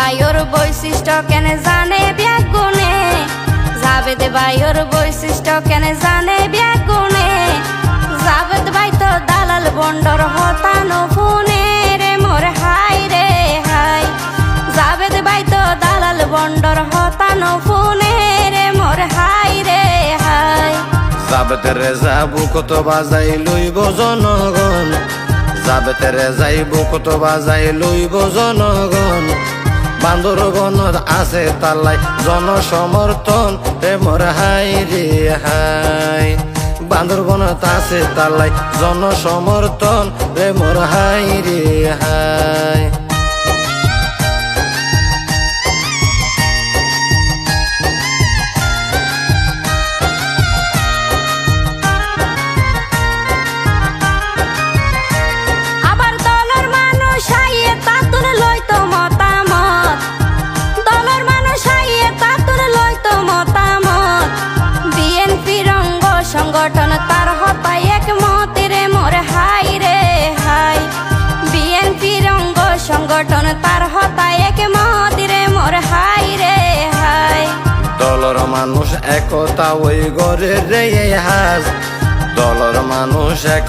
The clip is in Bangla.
বায়ুর বৈশিষ্ট্য কেন জানে ব্যাগুনে? জাবেদ বায়ুর বৈশিষ্ট্য কেন জানে ব্যাগুনে? জাবেদ বাই তো দালাল বন্ডর হতানো ফোনে রে, মোর হাই রে হাই। জাবেদ বাই তো দালাল বন্ডর হতানো ফোনে রে, মোর হাই রে হাই। যাবেতেরে যাব কত বাজাই লইব জনগণ। যাবেতেরে যাইব কত বাজাই লইব জনগণ। বান্দরবনত আছে তালাই জনসমর্থন প্রেমর মোর হাই রে হাই। বান্দরবনত আছে তালাই জনসমর্থন প্রেমর মোর হাই রে হাই। সংগঠন তার হতায় এক মহাদিরে মোর হাই রে, হাই। দলর মানুষ একতা ওই গরে রে হাস দলর মানুষ এক